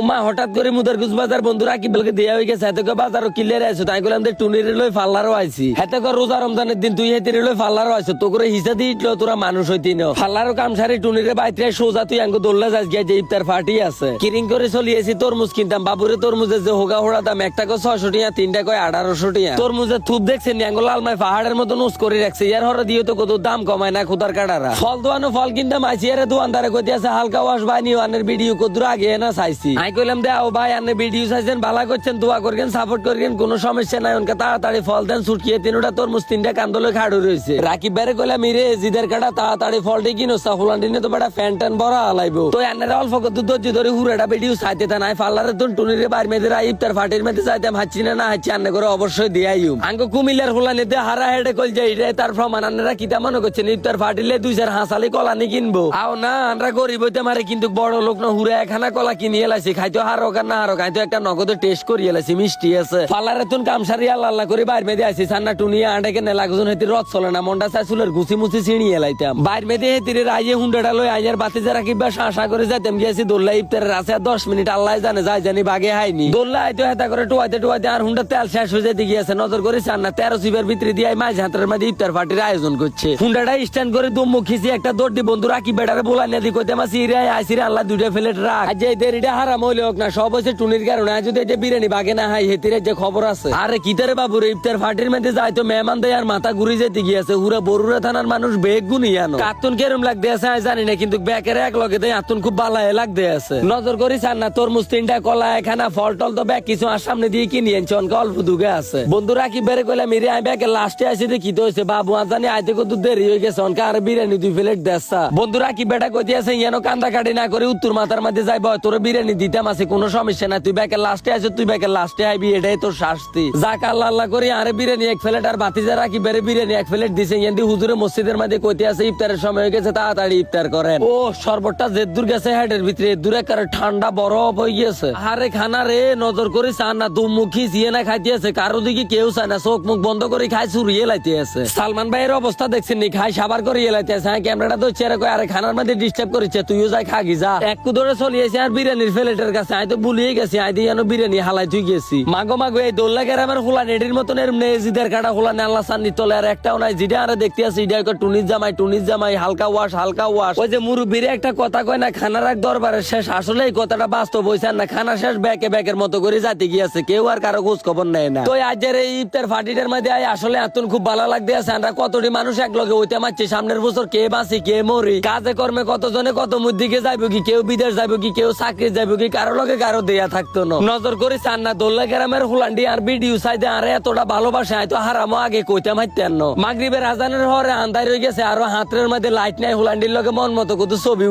উমা, হঠাৎ করে মুদার গুজ বাজার বন্ধুরা কি বলকে দেয়া হয়ে গেছে। এত বাজারও ক্লিয়ার আইছো। তাই করলাম যে টুনির লই ফাল্লারও আইছি। হেতে রোজা রমজানের দিন তুই হেতে লই ফাল্লারও আইছো। তো করে হিসা দিয়ে ইটলো তোরা মানুষ হইতি ন। ফাল্লারও কাম সারি, টুনিরে বাইতে সোজা তুই আঙ্গো দোল্লা যাস, গিয়া যে ইফতার পার্টি আছে। কিরিং করে চলিয়েছি তরমুজ কিনতাম। বাবুরে তরমুজের যে হোগা হোড়া দাম, একটা কয় ছয়শো টিয়া, তিনটা কয় আঠারোশো টিয়া। তরমুজের থুপ দেখছেন নি, আঙ্গো লালমাই পাহাড়ের মতো নুস করে রাখছে। ইয়ার হরে দিয়ে তো কত দাম কমায় না খুদার কাটারা। ফল দোয়ানো ফল কিনতাম, আইছি, এর দোয়ানদারে কইতে আছে, হালকা ওয়াশ বাই নিও, আনের ভিডিও কদ্দুর আগে না চাইছি। আই কইলাম দে আও ভাই আনে ভিডিও চাইছেন ভালো করছেন, দোয়া করবেন সাপোর্ট করবেন, কোনো সমস্যা নাই। অনকা তাড়াতাড়ি ফল দেন ছুটকিয়ে তিনটা তরমুজ তিনটা কান্দলে খাড়ু রয়েছে রাকিব বাইরে কইলাম ইরে জিদের কাটা, তাড়াতাড়ি ফলটি কিনো সাফুলান দিনে তো বেটা ফ্যান ট্যান বড় আলাইবো তো আনের অল্প কত ধৈর্য ধরে হুরাটা ভিডিও চাইতে তা নাই ফাল্লারে তো টুনিরে বার মেয়েদের ইফতার ফাটির মেয়েদের চাইতাম হাচ্ছি না না হাচ্ছি আন্নে করে অবশ্যই দিয়াইম আঙ্গ কুমিল্লার ফুলানিতে হারা হেডে কল যাই রে, তার প্রমাণ আন্নারা কিতা মনে করছেন, ইফতার ফাটিলে দুই চার হাসালি কলা নি কিনবো? আও না আমরা গরিব হইতে মারে, কিন্তু বড় লোক না হুরা একখানা কলা কিনে এলাইছি খাইতো হারো আর না হারো খাইতো একটা নগদে টেস্ট করি এলাইছি মিষ্টি আছে। ফালারে তুন কামসারি আল্লাহ আল্লাহ করে বাইর মেদে আইছি, সান্না টুনিয়া আন্ডে কেনে লাগজন হেতি রথ চলে না মন্ডা চাইছুলের গুছি মুছি ছিড়ি এলাইতাম। বাইর মেদে হেতিরে রাইয়ে হুন্ডাটা লই আইয়ার বাতি যারা কিবা আশা করে যাইতাম গিয়েছি দোল্লা ইফতারের আছে, আর দশ মিনিট আল্লাহ জানে, যাই জানি বাগে হাইনি। দোল্লা আইতো হেতা করে টুয়াইতে টুয়াইতে আর হুন্ডা তেল শেষ হয়ে যেতে গিয়েছে, নজর করে সান্না তেরো সিবের ভিতরে দিয়ে মাঝ হাতের মধ্যে ইফতার পার্টির আয়োজন করছে। হুন্ডাটা স্ট্যান্ড করে দুম মুখিছি একটা দৌড়ি বন্ধু রাখি বেড়ারে বলা নেদি কইতে আমার সিরে আইসিরে আল্লাহ দুইটা ফেলেট রাখ। আজ এই দেরিটা হারাম হইলে না, সব হচ্ছে টুনির কারণে। যদি যে বিরিয়ানি বাগে না হাই হেতিরে যে খবর আছে। আরে কিতারে বাবু রে, ইফতার ফাটির মধ্যে যাই তো মেহমান দেয় আর মাথা ঘুরি যেতে গিয়েছে। হুরা বরুরা থানার মানুষ বেগ গুনি আনো। কাতুন কেরম লাগতে আছে, আমি জানি না, কিন্তু ব্যাকের এক লগে দেয় আতুন খুব বালায় লাগতে আছে। নজর করিস আর না তোর তিনটা, কলা এখানা ফল টল তো ব্যাগ কিছু আর সামনে দিয়ে কিনি আনছে, অনকা অল্প দুগে আছে। বন্ধুরা কি বেড়ে কইলা, মিরে, আমি ব্যাগে লাস্টে আসি দেখি তো হয়েছে বাবু আজ জানি আইতে কত দেরি হয়ে গেছে, অনকা আর বিরিয়ানি দুই প্লেট দেসা বন্ধুরা কি বেটা কইতে আছে, ইয়ানো কান্দা কাটি না করে উত্তর মাথার মধ্যে যাইব তোর বিরিয়ানি কোনো সমস্যা না তুই লাস্টে আছে তুই লাস্টে আইবি, এটাই তোর শাস্তি। যাক, আল্লাহ আল্লাহ করি, আরে বিরিয়ানি এক প্লেট আর যা রাখি বিরিয়ানি এক প্লেট দিছে। হুজুরে মসজিদের কইতে আছে, ইফতারের সময় হয়ে গেছে, তাড়াতাড়ি ইফতার করেন। ও, শরবতটা জেদ্দুর গেছে হেডের ভিতরে। দূরে কারে ঠান্ডা বরফ হয়ে আরে খানা রে, নজর করে চান না দু মুখি জিয়ে না খাইতে আছে। কারও দিকে কেউ চায় না, চোখ মুখ বন্ধ করে খাই চুরিয়ে লাইতে আছে। সালমান ভাইয়ের অবস্থা দেখছেন নি, খাই, সাবার করে লাইতে আছে। হ্যাঁ ক্যামেরাটা তো চেয়ারে কয়, আরে খানার মধ্যে ডিস্টার্ব করেছে, তুইও যাই, খাগি, যা। এক কুদরে চলিয়েছে আর বিরিয়ানির ফেলেটের কাছে, আই তো ভুলিয়ে গেছি, আই দিয়ে যেন বিরিয়ানি হালাই তুই গেছি। মাগো মাগো, এই দোল্লা গ্রামের হোলা নেডির মতন এর নেজিদের কাটা হোলা নে আল্লাহ সান্নি তলে, আর একটাও নাই, যেটা আরে দেখতে আছি, এটা কয় টুনির জামাই টুনির জামাই, হালকা ওয়াশ হালকা ওয়াশ। ওই যে মুরব্বীর একটা কথা কয় না খানার এক দরবারের শেষ আসলে এই কথাটা বাস্তব হয়েছে না, খানা শেষ ব্যাকে ব্যাকের মতো করে যাতে গিয়েছে কেউ আর কারও খোঁজ খবর নেয় না। তো আজের এই ইফতার ফাটিটার মধ্যে আই আসলে এতন খুব ভালো লাগতে আছে, আমরা কতটি মানুষ এক লগে হইতে মারছি, সামনের বছর কে বাঁচি, কে মরি, কাজে কর্মে কতজনে কত দিকে যাইব কি, কেউ বিদেশ যাইব কি, কেউ চাকরি যাইব কি কারও লগে কারও দেয়া থাকতো না। নজর করে চান না দোল্লা গ্রামের হুলান্ডি আর ভিডিও চাইতে আরে এতটা ভালোবাসে হয়তো হারামো, আগে না। মাগরিবের আজানের হরে আন্দার হয়ে গেছে হাতের মধ্যে লাইট নাই, হুলান্ডির লগে মন মতো কত ছবি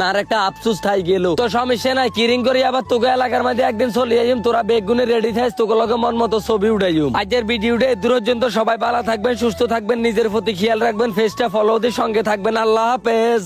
না, আর একটা আফসুস থাই গেল। তো সমস্যা নাই, কিরিং করে আবার তোকে এলাকার মধ্যে একদিন চলে যাইম তোরা বেগুনে রেডি থাইস তোকে লগে মন মতো ছবি উঠাইম। আজকের ভিডিওটা দূর পর্যন্ত সবাই ভালো থাকবেন, সুস্থ থাকবেন, নিজের প্রতি খেয়াল রাখবেন ফেসটা ফলো দিয়ে সঙ্গে থাকবেন, আল্লাহ হাফেজ।